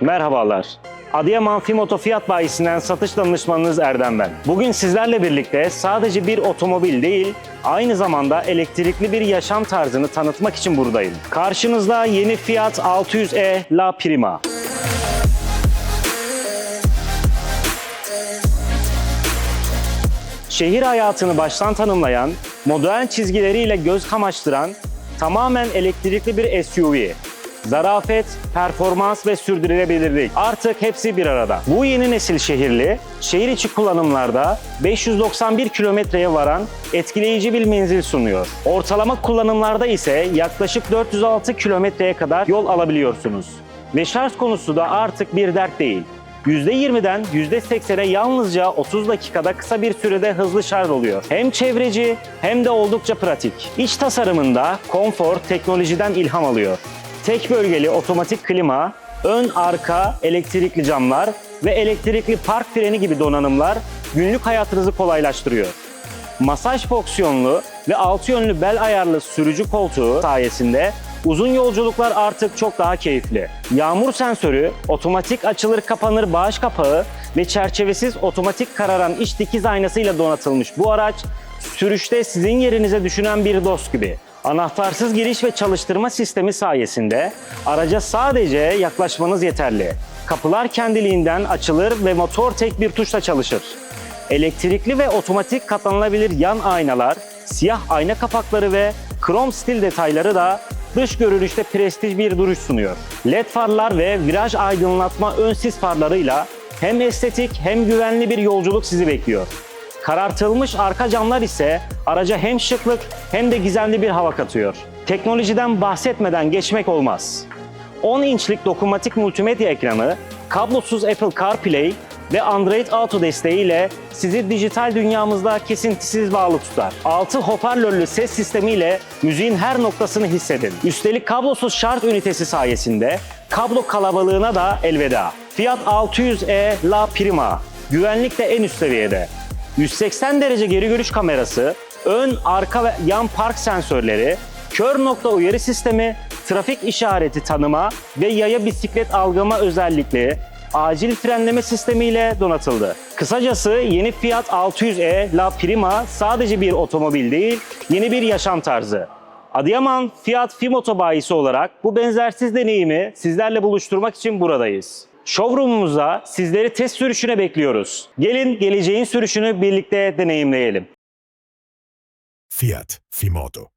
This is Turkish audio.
Merhabalar. Adıyaman Fimoto Fiyat Bayisi'nden satış danışmanınız Erdem ben. Bugün sizlerle birlikte sadece bir otomobil değil, aynı zamanda elektrikli bir yaşam tarzını tanıtmak için buradayım. Karşınızda yeni Fiat 600e La Prima. Şehir hayatını baştan tanımlayan, modern çizgileriyle göz kamaştıran tamamen elektrikli bir SUV. Zarafet, performans ve sürdürülebilirlik artık hepsi bir arada. Bu yeni nesil şehirli, şehir içi kullanımlarda 591 kilometreye varan etkileyici bir menzil sunuyor. Ortalama kullanımlarda ise yaklaşık 406 kilometreye kadar yol alabiliyorsunuz. Ve şarj konusu da artık bir dert değil. %20'den %80'e yalnızca 30 dakikada kısa bir sürede hızlı şarj oluyor. Hem çevreci hem de oldukça pratik. İç tasarımında konfor teknolojiden ilham alıyor. Tek bölgeli otomatik klima, ön arka elektrikli camlar ve elektrikli park freni gibi donanımlar günlük hayatınızı kolaylaştırıyor. Masaj fonksiyonlu ve altı yönlü bel ayarlı sürücü koltuğu sayesinde uzun yolculuklar artık çok daha keyifli. Yağmur sensörü, otomatik açılır kapanır bağış kapağı ve çerçevesiz otomatik kararan iç dikiz aynasıyla donatılmış bu araç sürüşte sizin yerinize düşünen bir dost gibi. Anahtarsız giriş ve çalıştırma sistemi sayesinde araca sadece yaklaşmanız yeterli. Kapılar kendiliğinden açılır ve motor tek bir tuşla çalışır. Elektrikli ve otomatik katlanılabilir yan aynalar, siyah ayna kapakları ve krom stil detayları da dış görünüşte prestij bir duruş sunuyor. LED farlar ve viraj aydınlatma ön sis farlarıyla hem estetik hem güvenli bir yolculuk sizi bekliyor. Karartılmış arka camlar ise araca hem şıklık hem de gizemli bir hava katıyor. Teknolojiden bahsetmeden geçmek olmaz. 10 inçlik dokunmatik multimedya ekranı, kablosuz Apple CarPlay ve Android Auto desteğiyle sizi dijital dünyamızda kesintisiz bağlı tutar. 6 hoparlörlü ses sistemiyle müziğin her noktasını hissedin. Üstelik kablosuz şarj ünitesi sayesinde kablo kalabalığına da elveda. Fiat 600e La Prima güvenlik de en üst seviyede. 180 derece geri görüş kamerası, ön, arka ve yan park sensörleri, kör nokta uyarı sistemi, trafik işareti tanıma ve yaya bisiklet algılama özellikli acil frenleme sistemiyle donatıldı. Kısacası yeni Fiat 600e La Prima sadece bir otomobil değil, yeni bir yaşam tarzı. Adıyaman Fiat Fimoto bayisi olarak bu benzersiz deneyimi sizlerle buluşturmak için buradayız. Showroom'umuzda sizleri test sürüşüne bekliyoruz. Gelin geleceğin sürüşünü birlikte deneyimleyelim. Fiat Fimoto.